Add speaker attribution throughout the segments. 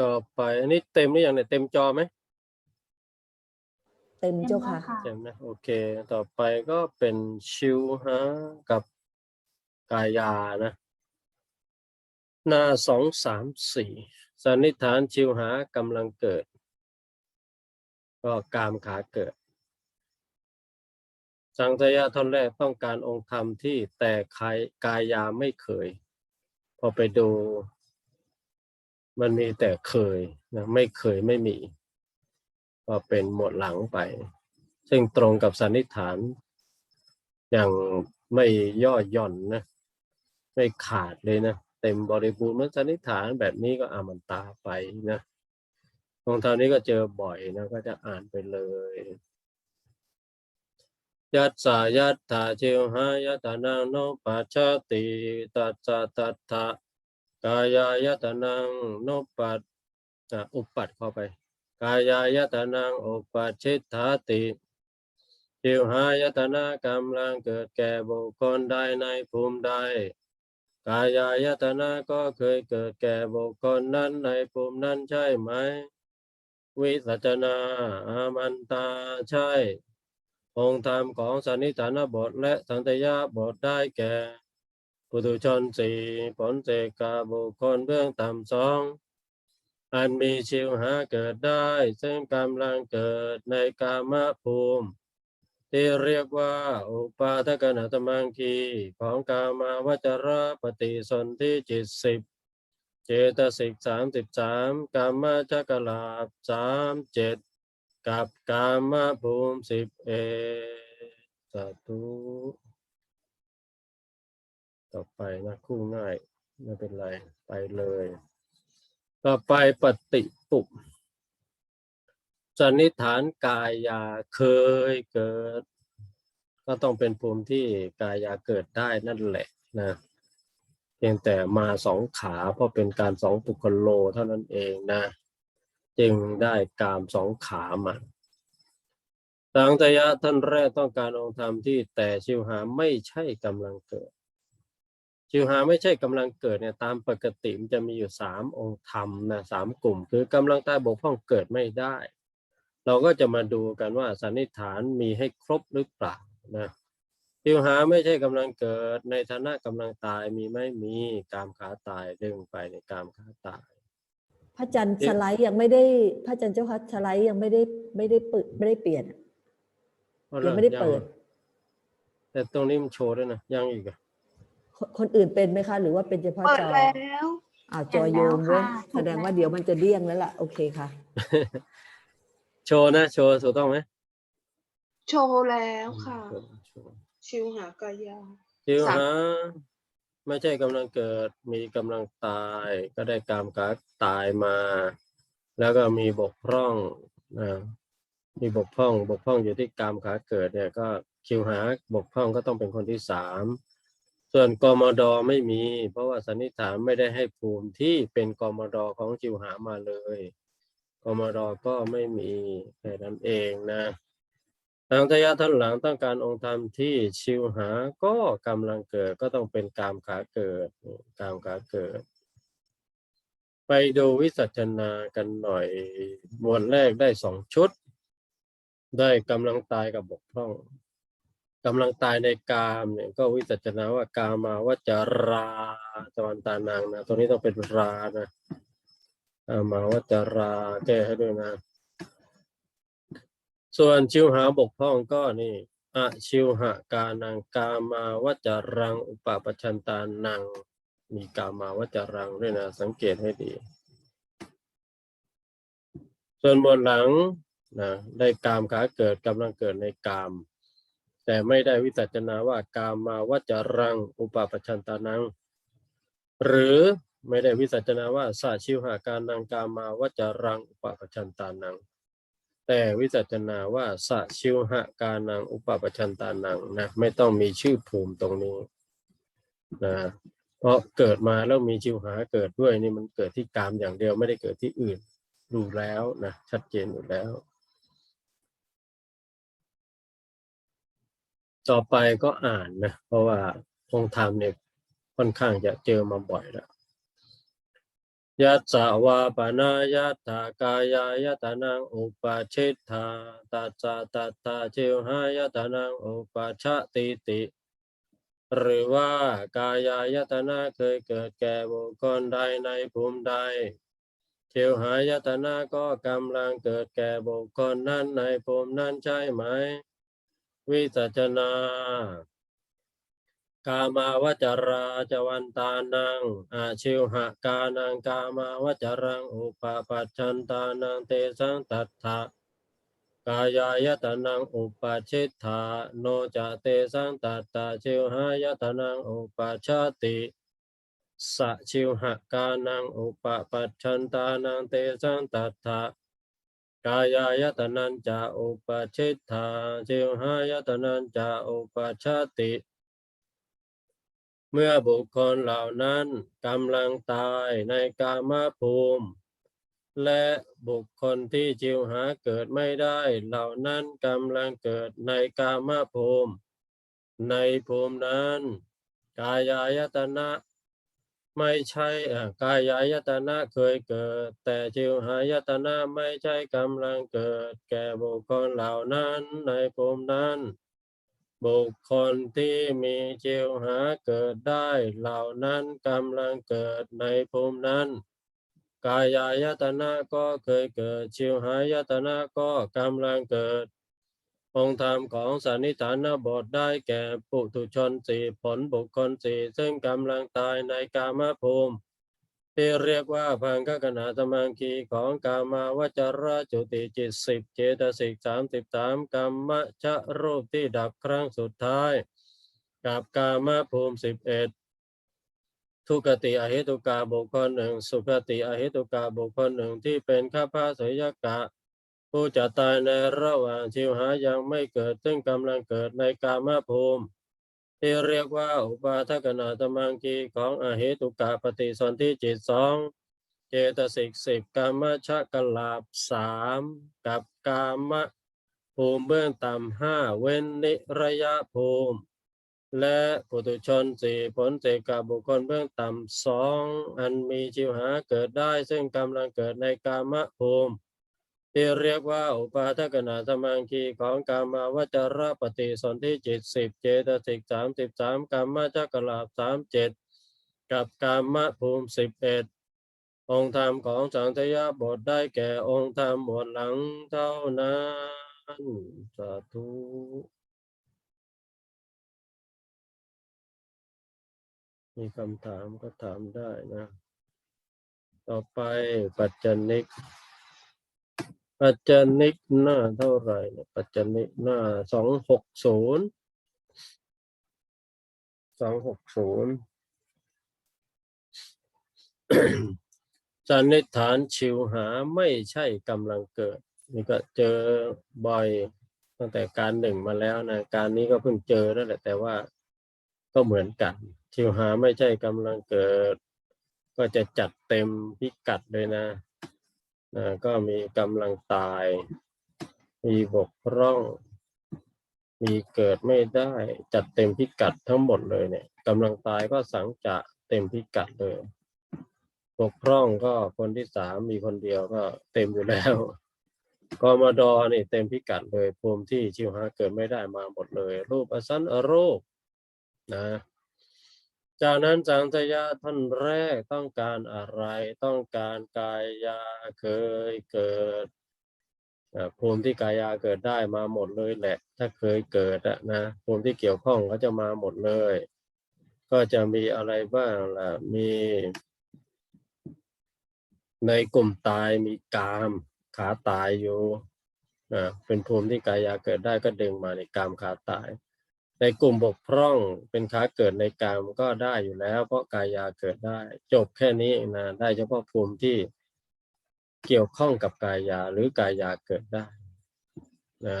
Speaker 1: ต่อไป อันนี้เต็มหรือยังเนี่ยเต็มจอไหม
Speaker 2: เต็มเจ้าค่ะ
Speaker 1: เต็มนะโอเค ต่อไปก็เป็นชิวฮะกับกายานะหน้าสองสามสี่สันนิษฐานชิวหากำลังเกิด ก็กามขาเกิด สังทยะท่อนแรกต้องการองค์ธรรมที่แต่ใครกายาไม่เคย พอไปดู มันมีแต่เคยนะไม่เคยไม่มี ก็เป็นหมวดหลังไป ซึ่งตรงกับสันนิษฐาน อย่างไม่ย่อหย่อนนะไม่ขาดเลยนะเต็มบริบูรณ์เหมันสันนิษฐานแบบนี้ก็อามันตาไปนะของเท่านี้ก็เจอบ่อยนะก็จะอ่านไปเลยยัตสายัตถาเชวหายัตานังโนปัชชติตัสสะตัตถะ กายายตานังโนปัตอุปปัตเข้าไป กายายตานังอุปปัชชิตถาติชิวหายตนากำลังเกิดแก่บุคคลใดในภูมิใด กายายตนะก็เคยเกิดแก่บุคคลนั้นในภูมินั้นใช่ไหม วิสัชนาอามันตาใช่ องค์ธรรมของสันนิฐานบทและสันตยาบทได้แก่ ปุถุชนสี่ผลเสกาบุคคลเบื้องต่ำสองอันมีชิวหาเกิดได้ ซึ่งกำลังเกิดในกามภูมิ ที่เรียกว่า อุปาทกนตมังคีของกามาวจรปฏิสนธิจิตสิบเจตสิกสามสิบสามกามจักลาบสามเจ็ดกับกามภูมิสิบเอสาธุ ต่อไปนะคู่ง่าย ไม่เป็นไร ไปเลย ต่อไปปฏิปุสันนิฐานกายาเคยเกิด ก็ต้องเป็นภูมิที่กายาเกิดได้นั่นแหละนะเพียงแต่มาสองขาเพราะเป็นการสองปุคโลเท่านั้นเองนะ จึงได้กามสองขามาสังตยะท่านแรกต้องการองค์ธรรมที่แต่ชิวหาไม่ใช่กำลังเกิด ชิวหาไม่ใช่กำลังเกิดเนี่ยตามปกติมันจะมีอยู่สามองค์ธรรมนะสามกลุ่ม คือกำลังตายบกพร่องเกิดไม่ได้ เราก็จะมาดูกันว่าสันนิษฐานมีให้ครบหรือเปล่านะชิวหาไม่ใช่กำลังเกิดในฐานะกำลังตายมีไหม่มีกามขาตายดึงไปในกามขาตาย
Speaker 2: พระจันทร์สไลด์ยังไม่ได้ พระจันทร์เจ้าค่ะสไลด์ยังไม่ได้ไม่ได้เปิดไม่ได้เปลี่ยนยังไม่ได้เปิด
Speaker 1: แต่ตรงนี้มันโชว์ด้วยนะยังอีกอะ
Speaker 2: คนคนอื่นเป็นไหมคะ หรือว่าเป็นเฉพาะ
Speaker 3: เปิด
Speaker 2: จอ
Speaker 3: แล้ว
Speaker 2: อ้าวจอโยมเว้ย
Speaker 3: เห็นแล้วค่ะ
Speaker 2: แสดงว่าเดี๋ยวมันจะเดี้ยงแล้วล่ะ โอเคค่ะ
Speaker 1: โชว์นะ โชว์ถูกต้องไหม
Speaker 3: โชว์แล้วค่ะ
Speaker 1: โชว์โชว์
Speaker 3: ชิวหากายา
Speaker 1: ชิว
Speaker 3: สาม
Speaker 1: หาไม่ใช่กำลังเกิด มีกำลังตาย ก็ได้กามขาตายมา แล้วก็มีบกพร่องนะมีบกพร่อง บกพร่องอยู่ที่กามขาเกิดเนี่ยก็ชิวหาบกพร่องก็ต้องเป็นคนที่สาม ส่วนกมดไม่มี เพราะว่าสันนิษฐานไม่ได้ให้ภูมิที่เป็นกมดของชิวหามาเลยกมดก็ไม่มีแค่นั้นเองนะทางทยะท่านหลังต้องการองค์ธรรมที่ชิวหาก็กำลังเกิดก็ต้องเป็นกามขาเกิดกามขาเกิด ไปดูวิสัชนากันหน่อยหมวดแรกได้สองชุด ได้กำลังตายกับบกพร่อง กำลังตายในกามเนี่ยก็วิสัชนาว่ากามาวจาราตะวันตานางนะตัวนี้ต้องเป็นรานะกามาวจาราแก้ให้ด้วยนะ ส่วนชิวหาบกพร่องก็นี่อะชิวหากานังกามาวจารังอุปปชันตานัง มีกามาวจารังด้วยนะ สังเกตให้ดี ส่วนบนหลังนะได้กามขาเกิดกำลังเกิดในกาม แต่ไม่ได้วิจัชนาว่ากามาวจรัง อุปปัชันตานัง หรือไม่ได้วิสัชนาว่าสาชิวหาการนังกามาวจรัง อุปปัชันตานัง แต่วิจัชนาว่าสะชิวหะการนังอุปปัชันตานังนะไม่ต้องมีชื่อภูมิตรงนี้นะเพราะเกิดมาแล้วมีชิวหาเกิดด้วยนี่มันเกิดที่กามอย่างเดียวไม่ได้เกิดที่อื่นดูแล้วนะชัดเจนอยู่แล้ว ต่อไปก็อ่านนะ เพราะว่าองค์ธรรมเนี่ยค่อนข้างจะเจอมาบ่อยแล้วยัสสะวาปนายัตากายายตนังอุปาชิตถาตัสตัตตาชิวหายตนังอุปาชติติ หรือว่ากายายตนะเคยเกิดแก่บุคคลใดในภูมิใดชิวหายตนะก็กำลังเกิดแก่บุคคลนั้นในภูมินั้นใช่ไหม วิสัชนา กามาวจราจวันตานังอาชิวหกานังกามาวจรังอุปปัชชันตานังเตสังตัทธะกายายตนังอุปชิตถาโนจะเตสังตัตตาชิวหายตนังอุปชาติสะชิวหกานังอุปปัชชันตานังเตสังตัทธะายายตนันจะอุปชิตาชิวหายตนันจะอุปชาติ เมื่อบุคคลเหล่านั้นกำลังตายในกามภูมิ และบุคคลที่จิวหาเกิดไม่ได้ เหล่านั้นกำลังเกิดในกามภูมิ ในภูมินั้น กายายตนะ ไม่ใช่กายายตนะเคยเกิด แต่จิวหายตนะไม่ใช่กำลังเกิด แก่บุคคลเหล่านั้นในภูมินั้น บุคคลที่มีจิวหาเกิดได้เหล่านั้นกำลังเกิดในภูมินั้น กายายตนะก็เคยเกิดชิวหายตนะก็กำลังเกิด องค์ธรรมของสันนิฐานบทได้แก่ปุถุชนสี่ผลบุคคลสี่ซึ่งกำลังตายในกามภูมิ ที่เรียกว่าพังคกนาตมังคีของกามาวจรจุติจิตสิบเจตสิกสามสิบสามกรรมชะรูปที่ดับครั้งสุดท้าย กับกามภูมิสิบเอ็ดทุกติอหิตุกาบุคคลหนึ่งสุขติอหิตุกาบุคคลหนึ่งที่เป็นข้าพาสยกะ ผู้จะตายในระหว่างชิวหายังไม่เกิด ซึ่งกำลังเกิดในกามภูมิ ที่เรียกว่าอุปาทกนาตมังคีของอหิตุกาปฏิสนธิจิตสองเจตสิกสิบกามชะกลาบสามกับกามภูมิเบื้องต่ำห้าเว้นนิระยะภูมิ และปุถุชนสี่ผลเสกกับบุคคลเบื้องต่ำสองอันมีชิวหาเกิดได้ ซึ่งกำลังเกิดในกามภูมิ ที่เรียกว่าอุปาทกนาสมังคีของกามาวจรปฏิสนธิจิตสิบเจตสิกสามสิบสามกามจักรลาบสามเจ็ดกับกามภูมิสิบเอ็ดองค์ธรรมของสังทยาบทได้แก่องค์ธรรมหมวดหลังเท่านั้นสาธุมีคำถามก็ถามได้นะ ต่อไปปัจจนิก ปัจจนิกหน้าเท่าไหร่เนี่ยปัจจนิกหน้าสองหกศูนย์สองหกศูนย์สันนิษฐานชิวหาไม่ใช่กำลังเกิด นี่ก็เจอบ่อยตั้งแต่การหนึ่งมาแล้วนะการนี้ก็เพิ่งเจอนั่นแหละแต่ว่าก็เหมือนกัน ชิวหาไม่ใช่กำลังเกิด ก็จะจัดเต็มพิกัดเลยนะ นะก็มีกำลังตาย มีบกพร่อง มีเกิดไม่ได้จัดเต็มพิกัดทั้งหมดเลยเนี่ยกำลังตายก็สังจะเต็มพิกัดเลยบกพร่องก็คนที่สามมีคนเดียวก็เต็มอยู่แล้วกมดอนี่เต็มพิกัดเลยภูมิที่ชิวหาเกิดไม่ได้มาหมดเลย รูปอสันอรูปนะ จากนั้นสังทยาท่านแรกต้องการอะไร ต้องการกายาเคยเกิดภูมิที่กายาเกิดได้มาหมดเลยแหละ ถ้าเคยเกิดอะนะภูมิที่เกี่ยวข้องก็จะมาหมดเลย ก็จะมีอะไรบ้างล่ะมี ในกลุ่มตายมีกามขาตายอยู่เป็นภูมิที่กายาเกิดได้ก็ดึงมาในกามขาตาย ในกลุ่มบกพร่องเป็นขาเกิดในกามก็ได้อยู่แล้ว เพราะกายาเกิดได้ จบแค่นี้นะได้เฉพาะภูมิที่เกี่ยวข้องกับกายาหรือกายาเกิดได้นะ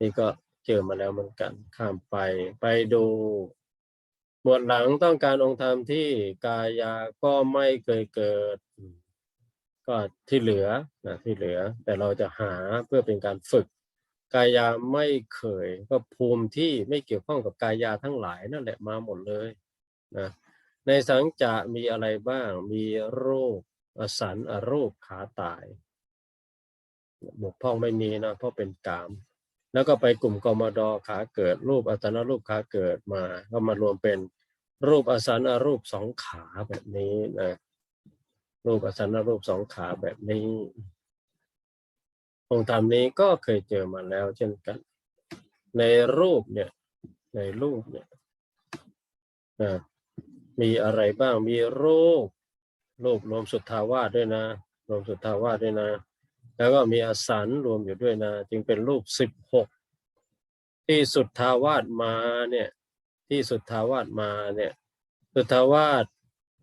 Speaker 1: นี่ก็เจอมาแล้วเหมือนกันข้ามไปไปดูหมวดหลังต้องการองค์ธรรมที่กายาก็ไม่เคยเกิด ก็ที่เหลือนะที่เหลือ แต่เราจะหาเพื่อเป็นการฝึก กายาไม่เคยก็ภูมิที่ไม่เกี่ยวข้องกับกายาทั้งหลายนั่นแหละมาหมดเลยนะในสังจะมีอะไรบ้าง มีโรูปอสันอรูปขาตาย บกพร่องไม่มีนะเพราะเป็นกาม แล้วก็ไปกลุ่มกมดขาเกิด รูปอสันอรูปขาเกิดมาก็มารวมเป็นรูปอสันอรูปสองขาแบบนี้นะรูปอสันอรูปสองขาแบบนี้ องค์ธรรมนี้ก็เคยเจอมาแล้วเช่นกัน ในรูปเนี่ย ในรูปเนี่ยมีอะไรบ้างมีรูปรูปรวมสุทธาวาสด้วยนะ รวมสุทธาวาสด้วยนะ แล้วก็มีอสันรวมอยู่ด้วยนะ จึงเป็นรูปสิบหกที่สุทธาวาสมาเนี่ย ที่สุทธาวาสมาเนี่ย สุทธาวาส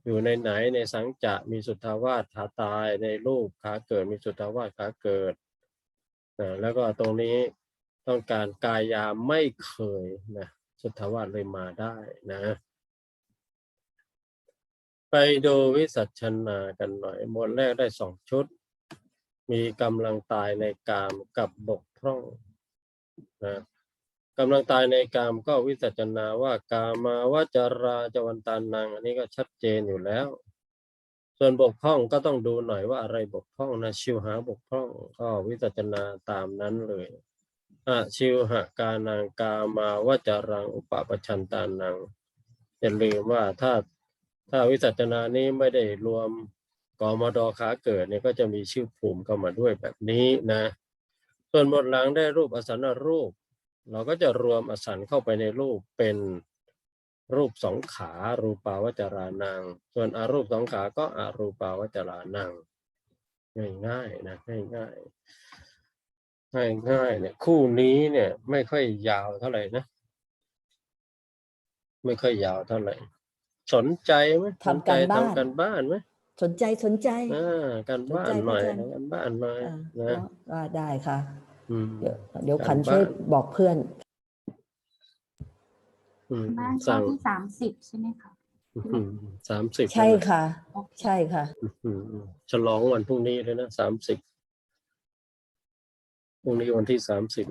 Speaker 1: อยู่ในไหนในสังจะมีสุทธาวาสขาตายในรูปขาเกิด มีสุทธาวาสขาเกิด นะแล้วก็ตรงนี้ต้องการกายาไม่เคยนะสุทธวาสเลยมาได้นะ ไปดูวิสัชนากันหน่อย หมวดแรกได้สองชุด มีกำลังตายในกามกับบกพร่องนะกำลังตายในกามก็วิสัชนาว่ากามาวจราจวันตานัง อันนี้ก็ชัดเจนอยู่แล้ว ส่วนบกพร่องก็ต้องดูหน่อยว่าอะไรบกพร่องนะชิวหาบกพร่องก็วิสัชนาตามนั้นเลยอะชิวหากานังกามาวจารังอุปปชันตานังอย่าลืมว่าถ้าถ้าวิสัชนานี้ไม่ได้รวมกมดขาเกิดเนี่ยก็จะมีชื่อภูมิเข้ามาด้วยแบบนี้นะ ส่วนบทหลังได้รูปอสันรูป เราก็จะรวมอสันเข้าไปในรูปเป็น รูปสองขารูปาวจรานัง ส่วนอารูปสองขาก็อารูปาวจรานัง ง่ายๆนะง่ายๆง่ายๆเนี่ยคู่นี้เนี่ยไม่ค่อยยาวเท่าไหร่นะไม่ค่อยยาวเท่าไหร่ สนใจไหม
Speaker 2: ทำการ
Speaker 1: สนใจ
Speaker 2: บ้าน
Speaker 1: ทำกันบ้านไหม
Speaker 2: สนใจสนใจ
Speaker 1: อ่าการบ้าน
Speaker 2: สนใจ
Speaker 1: หน่อย
Speaker 2: พระอาจารย์
Speaker 1: ทำกันบ้านหน่อย
Speaker 2: อ่า
Speaker 1: นะ
Speaker 2: ก็ว่าได้ค่ะ
Speaker 1: อืม
Speaker 2: เดี๋ยวเดี๋ยว
Speaker 1: การ
Speaker 2: ขันช่วย
Speaker 1: บ้าน
Speaker 2: บอกเพื่อน
Speaker 1: อืม
Speaker 4: บ้านข้อ
Speaker 1: สั่ง
Speaker 4: ที่สามสิบใช่ไหมคะ
Speaker 1: อืมสามสิบ
Speaker 2: ใช่ค่ะ ใช่ค่ะ
Speaker 1: อืมฉลองวันพรุ่งนี้เลยนะสามสิบพรุ่งนี้วันที่สามสิบ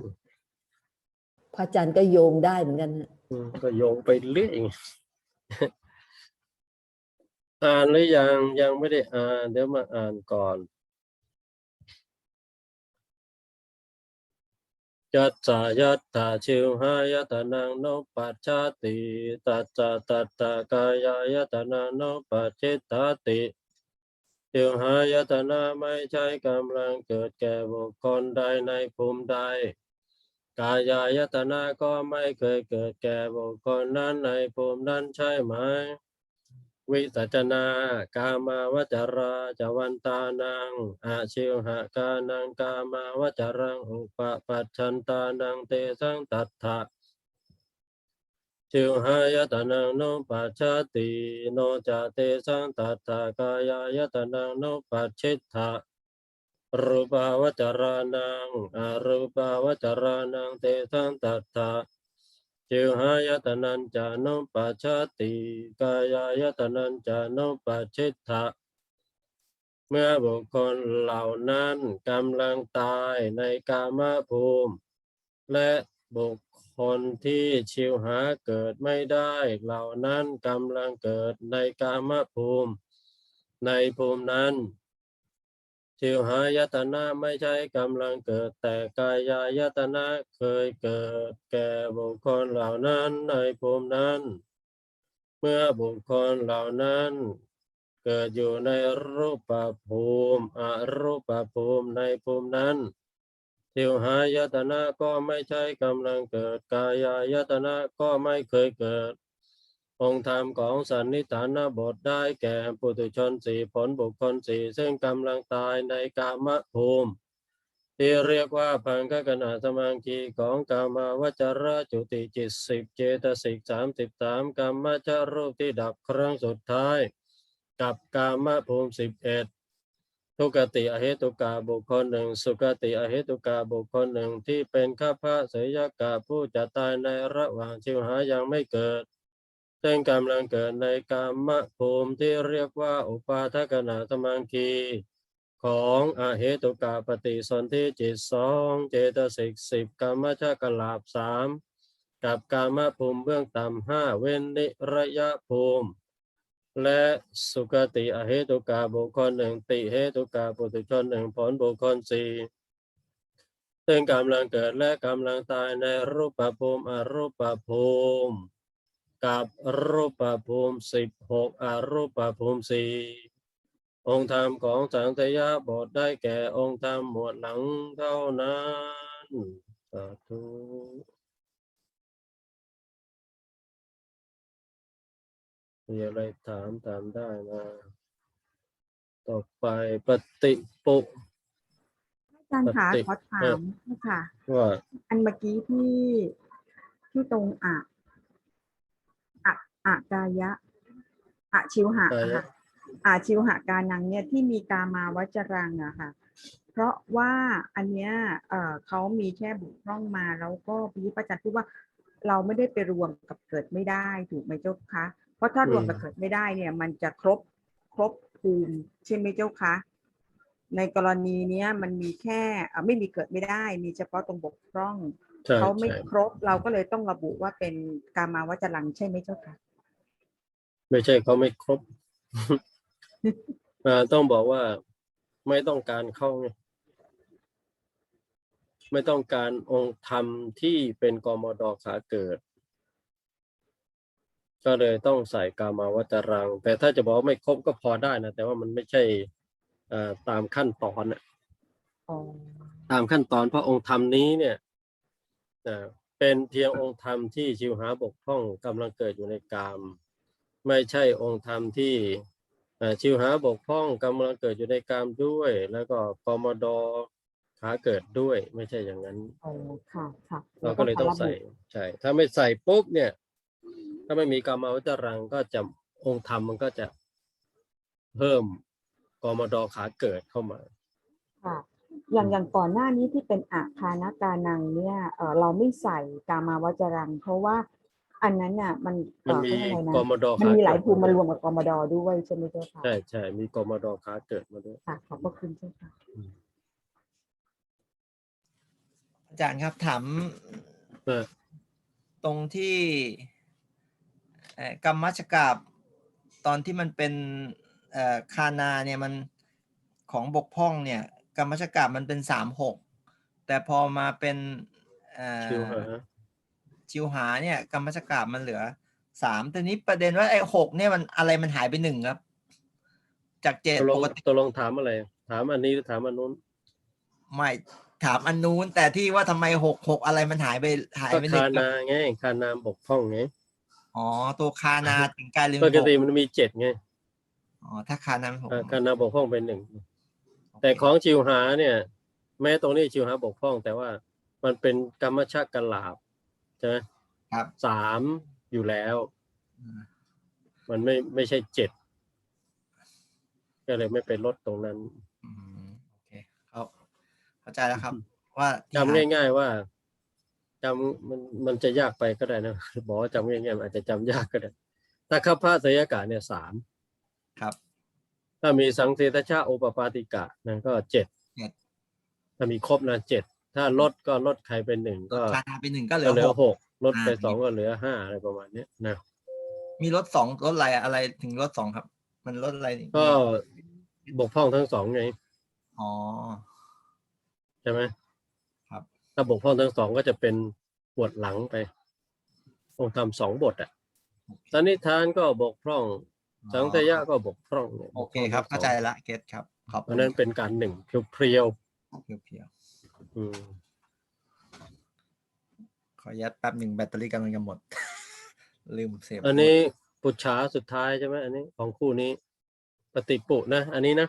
Speaker 2: พระอาจารย์ก็โยงได้เหมือนกันฮะ
Speaker 1: ก็โยงไปเรื่อยอ่านหรือยังยังไม่ได้อ่านเดี๋ยวมาอ่านก่อน ยัตสายัตถาชิวหายตนังโนปัจจติตัจจาตัตตากายายตนังโนปัจจิตตาติชิวหายตนาไม่ใช่กำลังเกิดแก่บุคคลใดในภูมิใด กายายตนาก็ไม่เคยเกิดแก่บุคคลนั้นในภูมินั้นใช่ไหม วิสัชนากามาวจราจวันตานังอาชิวหากานังกามาวจรังอุปปัชชันตานังเตสังตัตถะชิวหายตนังโนปัจจติโนจเตสังตัตถะกายายตนังโนปัจฉิตะรูปาวจรานังอารูปาวจรานังเตสังตัตถะ จิวหายตนัญจานุปัชชติกายายตนัญจานุปัชชิตะเมื่อบุคคลเหล่านั้นกำลังตายในกามภูมิ และบุคคลที่ชิวหาเกิดไม่ได้ เหล่านั้นกำลังเกิดในกามภูมิ ในภูมินั้น ชิวหายตนะไม่ใช่กำลังเกิด แต่กายายตนะเคยเกิด แก่บุคคลเหล่านั้นในภูมินั้น เมื่อบุคคลเหล่านั้น เกิดอยู่ในรูปภูมิอรูปภูมิในภูมินั้นชิวหายตนะก็ไม่ใช่กำลังเกิด กายายตนะก็ไม่เคยเกิด องค์ธรรมของสันนิฐานบทได้แก่ปุถุชนสี่ผลบุคคลสี่ซึ่งกำลังตายในกามภูมิที่เรียกว่าพังคกนาสมังคีของกามาวจรจุติจิตสิบเจตสิกสามสิบสามกรรมชรูปที่ดับครั้งสุดท้าย กับกามภูมิสิบเอ็ดทุกติอเหตุกาบุคคลหนึ่ง สุกติอเหตุกาบุคคลหนึ่งที่เป็นข้าพระเสยกาผู้จะตายในระหว่างชิวหายังไม่เกิด ซึ่งกำลังเกิดในกามภูมิที่เรียกว่าอุปาทกนาสมังคีของอาเหตุกาปฏิสนธิจิตสองเจตสิกสิบกรรมชากลาบสามกับกามภูมิเบื้องต่ำห้าเว้นนิระยะภูมิ และสุคติอเหตุกาบุคคลหนึ่งติเหตุกาปุถุชนหนึ่งผลบุคคลสี่ซึ่งกำลังเกิดและกำลังตายในรูปภูมิอรูปภูมิ กับรูปภูมิสิบหกอรูปภูมิสี่องค์ธรรมของสังตยาบทได้แก่องค์ธรรมหมวดหลังเท่านั้นสาธุมีอะไรถามถามได้นะ ต่อไปปฏิปุ
Speaker 4: อาจารย์คะ
Speaker 1: ปฏิ
Speaker 4: ขอถามค่ะ
Speaker 1: ว่า
Speaker 4: อันเมื่อกี้ที่ที่ตรงอะ อะอะกายะอะชิวหะ
Speaker 1: กายะ
Speaker 4: อะค่ะอะชิวหะกานังเนี่ยที่มีกามาวัจรังอะค่ะ เพราะว่าอันเนี้ยเอ่อเขามีแค่บุกร่องมาแล้วก็พี่ประจันพูดว่าเราไม่ได้ไปรวมกับเกิดไม่ได้ถูกไหมเจ้าคะ เพราะถ้ารวมกับเกิดไม่ได้เนี่ย มันจะครบครบภูมิใช่ไหมเจ้าคะ ในกรณีเนี้ยมันมีแค่เอ่อไม่มีเกิดไม่ได้ มีเฉพาะตรงบกพร่อง
Speaker 1: ใช่
Speaker 4: เขาไม่
Speaker 1: ใช่
Speaker 4: ครบเราก็เลยต้องระบุว่าเป็นกามาวจรังใช่ไหมเจ้าคะ
Speaker 1: ไม่ใช่เขาไม่ครบอ่าต้องบอกว่าไม่ต้องการเข้าไงไม่ต้องการองค์ธรรมที่เป็นกมดขาเกิด ก็เลยต้องใส่กามาวจรัง แต่ถ้าจะบอกว่าไม่ครบก็พอได้นะ แต่ว่ามันไม่ใช่อ่าตามขั้นตอนน่ะ
Speaker 4: อ๋อ
Speaker 1: ตามขั้นตอนเพราะองค์ธรรมนี้เนี่ยอ่าเป็นเพียงองค์ธรรมที่ชิวหาบกพร่องกำลังเกิดอยู่ในกาม ไม่ใช่องค์ธรรมที่เอ่อชิวหาบกพร่องกำลังเกิดอยู่ในกามด้วย แล้วก็กมดขาเกิดด้วย ไม่ใช่อย่างนั้น
Speaker 4: อ๋อค่ะค่ะ
Speaker 1: เราก็เลยต้องใส่ใช่ถ้าไม่ใส่ปุ๊บเนี่ย ถ้าไม่มีกามาวจรังก็จะองค์ธรรมมันก็จะเพิ่มกมดขาเกิดเข้ามา
Speaker 4: ค่ะอย่างอย่างก่อนหน้านี้ที่เป็นอาคานกานังเนี่ยเออเราไม่ใส่กามาวจรัง เพราะว่า อันนั้นน่ะ มัน
Speaker 1: มัน
Speaker 4: เอ่อ
Speaker 1: มี
Speaker 4: เรียกอะไรนะ
Speaker 1: กมด
Speaker 4: มัน
Speaker 1: ขา
Speaker 4: มีหลาย
Speaker 1: เกิด
Speaker 4: ภูมิมารวมกับกมดด้วยใช่ไหมเจ้าค่ะ
Speaker 1: ใช่ใช่มีกมดขาเกิดมาด้วย
Speaker 4: ค่ะขอบพระคุณเจ้าค่ะ
Speaker 5: อาจารย์ครับถาม
Speaker 1: เออ
Speaker 5: ตรงที่เอ่อกรรมชกาบตอนที่มันเป็นเอ่อคานาเนี่ยมันของบกพร่องเนี่ยกรรมชกาบมันเป็นสามหกแต่พอมาเป็นเอ่อ
Speaker 1: ชิวหา
Speaker 5: ชิวหาเนี่ยกรรมชกาบมันเหลือสามแต่นี้ประเด็นว่าไอ้หกเนี่ยมันอะไรมันหายไปหนึ่งครับ จากเจ็ด
Speaker 1: ตกล
Speaker 5: ป
Speaker 1: ง
Speaker 5: กติ
Speaker 1: ตกลงถามอะไร ถามอันนี้หรือถามอันนู้น
Speaker 5: ไม่ถามอันนู้นแต่ที่ว่าทำไมหกหกอะไรมันหายไปหาย
Speaker 1: ก็
Speaker 5: ไปหนึ่
Speaker 1: คาง
Speaker 5: ครับ
Speaker 1: นาไงคานามบกพร่องไง
Speaker 5: อ๋อตัวคานาถึงกลายเป็น
Speaker 1: ป
Speaker 5: ห
Speaker 1: ก
Speaker 5: ก
Speaker 1: ติมันมีเจ็ดไง
Speaker 5: อ๋อถ้าคานาเป็นหก
Speaker 1: อ่าคานาบกพร่องเป็นหนึ่ง
Speaker 5: โเค
Speaker 1: แต่ของชิวหาเนี่ย แม้ตรงนี้ชิวหาบกพร่อง แต่ว่ามันเป็นกรรมชกลาบ ใช่ไหม
Speaker 5: ครับ
Speaker 1: สามอยู่แล้ว
Speaker 5: อืม
Speaker 1: มันไม่ไม่ใช่เจ็ดก็เลยไม่ไปลดตรงนั้น
Speaker 5: อืมโอเคเขาเข้าใจแล้วครับ ว่าที่
Speaker 1: จำ
Speaker 5: หาย
Speaker 1: ง่าย ๆว่าจำมันมันจะยากไปก็ได้นะบอกว่าจำง่ายๆมันอาจจะจำยากก็ได้ถ้าข้าพระสยากาเนี่ยสาม
Speaker 5: ครับ
Speaker 1: ถ้ามีสังเทตชาโอปปาติกะนั่นก็เจ็ด
Speaker 5: เจ็ด
Speaker 1: ถ้ามีครบนะเจ็ด ถ้าลดก็ลดใครเป็นหนึ่ง
Speaker 5: ล
Speaker 1: ก็
Speaker 5: ดคานาไปหนึ่งก็เหลื
Speaker 1: ก็
Speaker 5: อ
Speaker 1: เหลื
Speaker 5: ห
Speaker 1: อกหกลดไป
Speaker 5: อ่า
Speaker 1: สองก็เหลือห้าอะไรประมาณเนี้ยนะ
Speaker 5: มีรถสองรถอะไรอะไรถึงรถสองครับ มันรถอะไรนี่
Speaker 1: ก็บกพร่องทั้งสองไง
Speaker 5: อ๋อ
Speaker 1: ใช่ไหม
Speaker 5: ครับ
Speaker 1: ถ้าบกพร่องทั้งสองก็จะเป็นบทหลังไปองค์ธรรมสองบทอะสันนิษฐานก็บกพร่อง สังเตยะก็บกพร่องนี่ย
Speaker 5: โอเคครับ
Speaker 1: กพอง
Speaker 5: เข้าใจละเกตครับขอบ
Speaker 1: เพ
Speaker 5: คุ
Speaker 1: ราะ
Speaker 5: ณ
Speaker 1: ฉะนั้นเป็นการหนึ่งเพียว
Speaker 5: เพียวเพียว
Speaker 1: ๆ อืม
Speaker 5: ๆขอยัดแป๊บหนึ่งแบตเตอรี่กำลังจะหมด ลืมเซฟ
Speaker 1: อันนี้ปุจฉาสุดท้ายใช่ไหมอันนี้ของคู่นี้ ปฏิปุนะ อันนี้นะ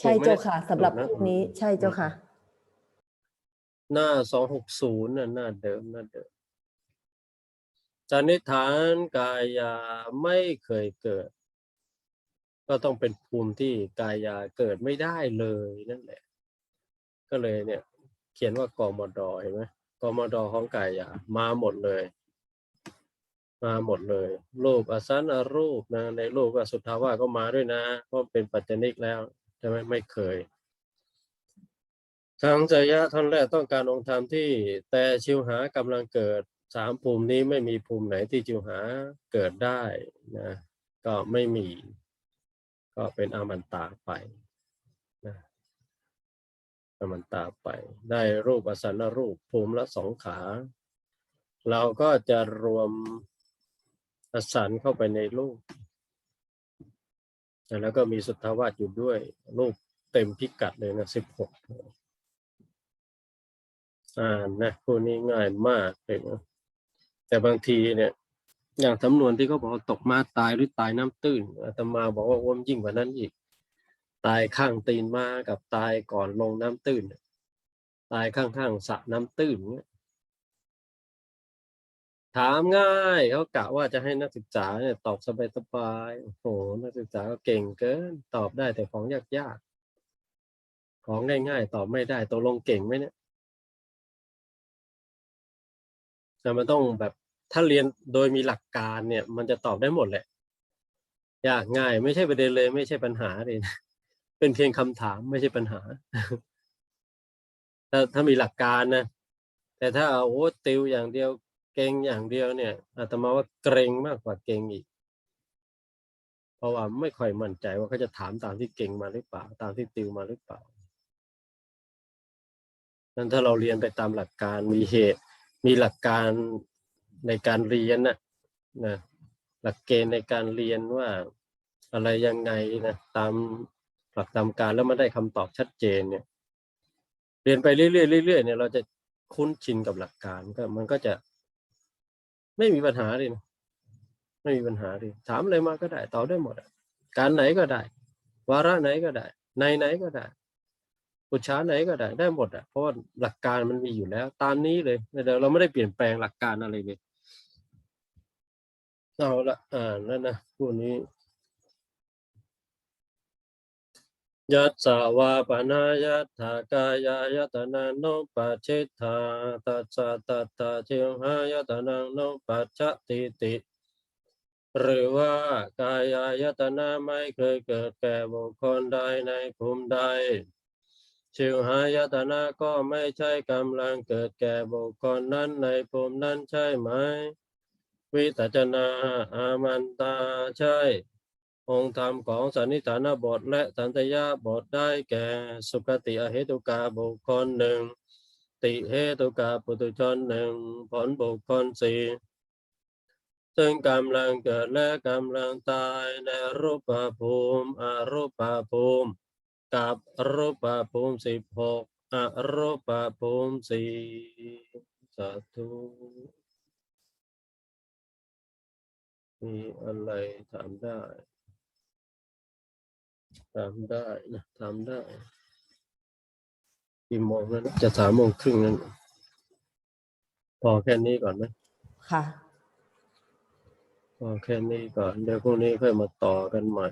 Speaker 2: ใช่เจ้าค่ะสำหรับ
Speaker 1: ถูกนะ
Speaker 2: พวกนี้ ใช่เจ้าค่ะ
Speaker 1: หน้าสองหกศูนย์น่ะหน้าเดิมหน้าเดิมสันนิษฐานกายาไม่เคยเกิด ก็ต้องเป็นภูมิที่กายาเกิดไม่ได้เลยนั่นแหละ ก็เลยเนี่ย เขียนว่ากมดเห็นไหมกมดของไกายามาหมดเลย มาหมดเลย รูปอสันอรูปนะ ในรูปก็สุทธาวาก็มาด้วยนะ เพราะเป็นปัจจนิกแล้วใช่ไหมไม่เคยทางจยะท่านแรกต้องการองค์ธรรมที่แต่ชิวหากำลังเกิดสามภูมินี้ไม่มีภูมิไหนที่ชิวหาเกิดได้นะก็ไม่มี ก็เป็นอามันตาไป มันตาไป ได้รูปอสันรูปภูมิละสองขา เราก็จะรวมอสันเข้าไปในรูป แล้วก็มีสุทธาวาสอยู่ด้วย รูปเต็มพิกัดเลยนะสิบหกอ่านนะพวกนี้ง่ายมากเลยนะแต่บางทีเนี่ย อย่างสำนวนที่เขาบอกตกมาตายหรือตายน้ำตื้นอาตมาบอกว่าอ้วมยิ่งกว่านั้นอีก ตายข้างตีนมากับตายก่อนลงน้ำตื้น ตายข้างๆสระน้ำตื้นเนี่ยถามง่ายเขากะว่าจะให้นักศึกษาเนี่ยตอบสบายๆโอ้โหนักศึกษาก็เก่งเกิน ตอบได้แต่ของยากๆของง่ายๆตอบไม่ได้ตกลงเก่งไหมเนี่ยแต่มันต้องแบบถ้าเรียนโดยมีหลักการเนี่ย มันจะตอบได้หมดแหละยากง่าย ไม่ใช่ประเด็นเลย ไม่ใช่ปัญหาเลยนะ เป็นเพียงคำถามไม่ใช่ปัญหา ถ้าถ้ามีหลักการนะ แต่ถ้าเอาโอ้ติวอย่างเดียว เก่งอย่างเดียวเนี่ยอาตมาว่าเกรงมากกว่าเก่งอีก เพราะว่าไม่ค่อยมั่นใจว่าเขาจะถามตามที่เก่งมาหรือเปล่า ตามที่ติวมาหรือเปล่านั้นถ้าเราเรียนไปตามหลักการมีเหตุ มีหลักการในการเรียนนะนะหลักเกณฑ์ในการเรียนว่าอะไรยังไงนะตาม หลักตามการแล้วมันได้คำตอบชัดเจนเนี่ย เรียนไปเรื่อยๆเรื่อยๆเนี่ยเราจะคุ้นชินกับหลักการก็มันก็จะ ไม่มีปัญหาเลยนะไม่มีปัญหาเลยถามอะไรมาก็ได้ตอบได้หมดการไหนก็ได้ วาระไหนก็ได้ ในไหนก็ได้อุชาไหนก็ได้ได้หมดอะเพราะว่าหลักการมันมีอยู่แล้ว ตามนี้เลยเราเราไม่ได้เปลี่ยนแปลงหลักการอะไรเลยเอาละอ่านแล้วนะพวกนี้ ยัสสาวาปนายัตถากายายตนะโนปัจฉิทาตัสสะตัตตาเจวหายตนะโนปัจจติติ หรือว่ากายายตนะไม่เคยเกิดแก่บุคคลใดในภูมิใด ชิวหายตนะก็ไม่ใช่กำลังเกิดแก่บุคคลนั้นในภูมินั้นใช่ไหม วิตัจนาอามันตาใช่ องค์ธรรมของสันนิฐานบทและสันตยาบทได้แก่สุคติอเหตุกาบุคคลหนึ่ง ติเหตุกาปุตุชนหนึ่งผลบุคคลสี่ซึ่งกำลังเกิดและกำลังตายในรูปภูมิอรูปภูมิ กับรูปภูมิสิบหกอรูปภูมิสี่สาธุมีอะไรถามได้ ถามได้นะถามได้กี่โมงแล้วนะจะสามโมงครึ่งแล้วนะพอแค่นี้ก่อนไหม
Speaker 2: ค่ะ
Speaker 1: พอแค่นี้ก่อน เดี๋ยวพรุ่งนี้ค่อยมาต่อกันใหม่